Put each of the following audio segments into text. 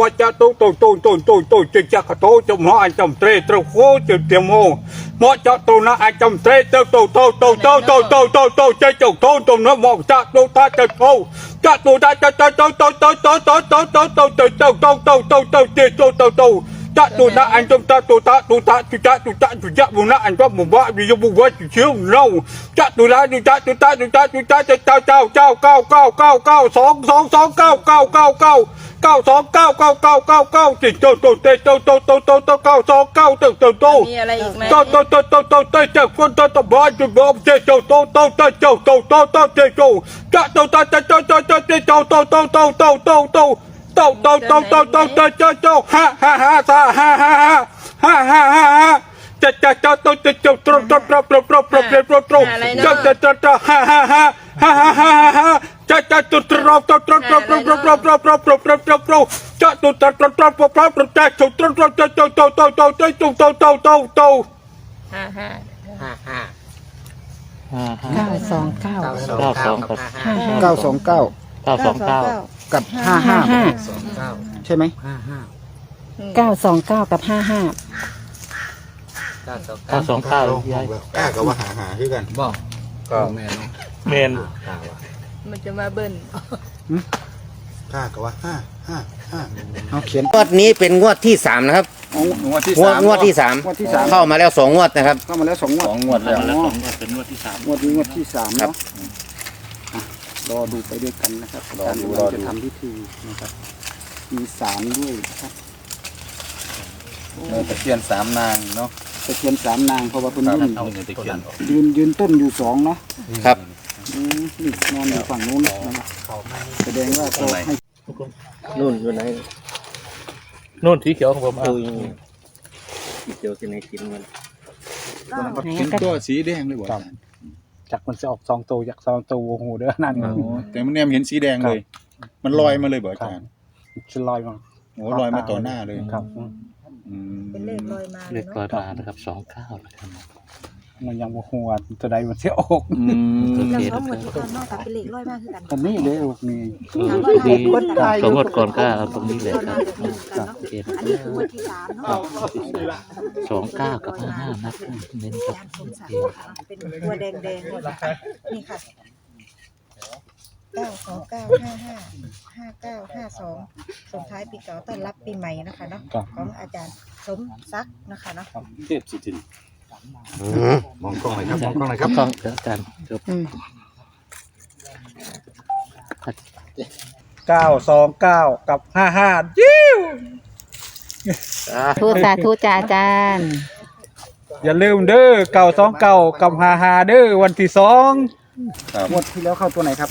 មកចាតូចតូចតូចតូចតូចតូចចេញចាក់កតោចំហអាចចំត្រេត្រូវហូជើងទៀមហូមកចាតូចណាអាចចំត្រេទៅតូចតូចតូចតូចតូចតូចតូចតូចចេញចុកតូចទំនមកចាតូចតាទៅហូចាតូចតាទៅទៅទៅទៅទៅទៅទៅទៅទៅទៅទៅទៅទៅទៅទៅទៅទៅទៅទៅ ta tu ta anh trong ta tu ta tu ta tu ta tu ta tu ta bu na anh có một vợ vì bu vợ chỉ chiếu lâu ta tu la tu ta tu ta tu ta tu ta ta cao cao cao cao cao cao sóng sóng sóng cao cao cao cao cao sóng cao cao cao cao cao chỉ tô tô tê tô tô tô tô tô cao sóng cao từ từ tô tô tô tô tô tô tê tê quân tô tô bò chú bò tê tô tô tô tê tô tô tô tê tô ta tô ta tê tô tô tê tô tô tô tô tô tô tô តោតោតោតោតោតោចោចោហាហាហាសាហាហាហាហាហាហាចាចាចោតោចោចោត្រត្រត្រត្រត្រត្រត្រត្រត្រចោចោត្រត្រហាហាហាហាហាហាហាចាចាត្រត្រត្រត្រត្រត្រត្រត្រត្រត្រត្រត្រត្រត្រចាត្រត្រត្រត្រត្រត្រត្រចាចោត្រត្រត្រត្រត្រត្រត្រត្រត្រត្រត្រត្រត្រហាហាហាហា929 929 929 929 กับห้าห้าใช่ไหมห้าห้าเก้าสองเก้ากับห้าห้าเก้าสองเก้าองก้าก้ากับว่าหาหาคือกันบอกก็แมนเมนมันจะมาเบิ้ลก้ากับว่าห้าห้าห้าเขียนงวดนี้เป็นงวดที่สามนะครับงวดที่สามงวดที่สามเข้ามาแล้วสองงวดนะครับเข้ามาแล้วสองงวดสองงวดแล้วเป็นงวดที่สามงวดนี้งวดที่สามเนาะ รอดูไปด้วยกันนะครับการที่เราจะทำพิธีนะครับ มีสามด้วยนะครับตะเคียนสามนางเนาะตะเคียนสามนางเพราะว่าคุณนยืนยืนต้นอยู่สองเนาะครับนี่นอนอยู่ฝั่งนู้นนะครับแสดงว่าเขาให้นู่นอยู่ไหนนู่นสีเขียวของผมป่ะสีเขียวสีไหนกินมันตัวสีแดงเลยบ่ จากมันจะออกสองตัวจากสองตัวโอ้โหเด้อนั่นแต่มันเนี่ยมเห็นสีแดงเลย มันลอยมาเลยเบออาจารย์จะลอยมาโอ้ลอยมาต่อหน้าเลยครับเป็นเลขลอยมาเลขลอยมานะครับสองเก้านะครับ มันยังบ่ฮู้ว่าตัวใดมันสิออกอืมเคแล้วมดที่ทำนอกกับเป็นเลขร้อยมากคือกันตรงนี้เลยออกนี่ถามดีสองงวดก่อนก็เอาตรงนี้เลยครับโอเคอันนี้คืองวดที่สามเนาะสองเก้ากับห้าห้านะเน้นครับเป็นตัวแดงๆเลนี่ค่ะเก้าสองเก้าห้าห้าห้าเก้าห้าสองส่งท้ายปีเก่าต้อนรับปีใหม่นะคะเนาะของอาจารย์สมศักดิ์นะคะเนาะ เทพสิทธิ์ มองกล้องหน่อยครับมองกล้องหน่อยครับต้องอาจารย์จบเก้าสองเก้ากับห้าห้ายิ้วทูตสาธุจาจารย์ อย่าลืมเด้อเก้าสองเก้ากับห้าห้าเด้อวันที่สองครับดที่แล้วเข้าตัวไหนครับ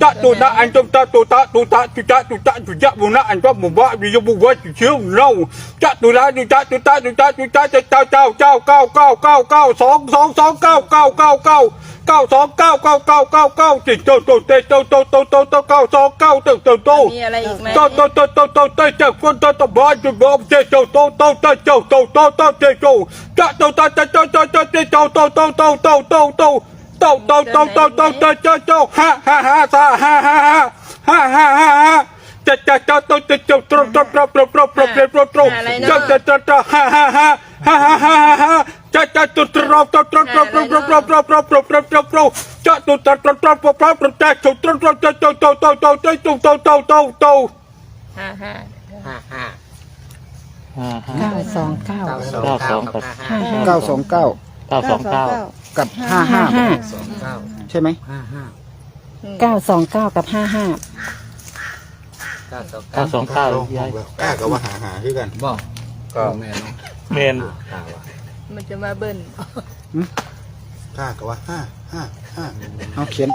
ta tu ta anh trong ta tu ta tu ta tu ta tu ta tu ta bu na anh trong bu ba đi vô bu ba chỉ chiếu lâu ta tu la tu ta tu ta tu ta tu ta ta ta ta ta cao cao cao cao sóng sóng sóng cao cao cao cao cao sóng cao cao cao cao cao chỉ tu tu tê tu tu tu tu tu cao sóng cao tu tu tu tu tu tu tu tu tê chặt quân tu tu ba tu ba tê tu tu tu tê tu tu tu tu tê tu ta tu ta ta ta ta ta tê tu tu tu tu tu tu tu តោតោតោតោតោតោតោតោហាហាហាសាហាហាហាហាហាហាចាចាចាតោតោតោត្រត្រត្រត្រត្រត្រត្រត្រត្រចាចាចាចាហាហាហាហាហាហាហាចាចាតោត្រត្រត្រត្រត្រត្រត្រត្រត្រត្រត្រត្រត្រចាតោត្រត្រត្រត្រត្រត្រចាចោត្រត្រត្រត្រតោតោតោតោតោតោតោតោតោហាហាហាហា929 929 929 929 กับห้าห้าห้าสองเก้าใช่ไหมห้าห้าเก้าสองเก้ากับห้าห้าเก้าสองเก้าสองเก้าลองยายกล้ากับว่าหาหาคือกันบอกก็แม่น้องเมนกล่าวว่ามันจะมาเบิ้ลกล้ากับว่าห้าห้าห้าเอาเขียน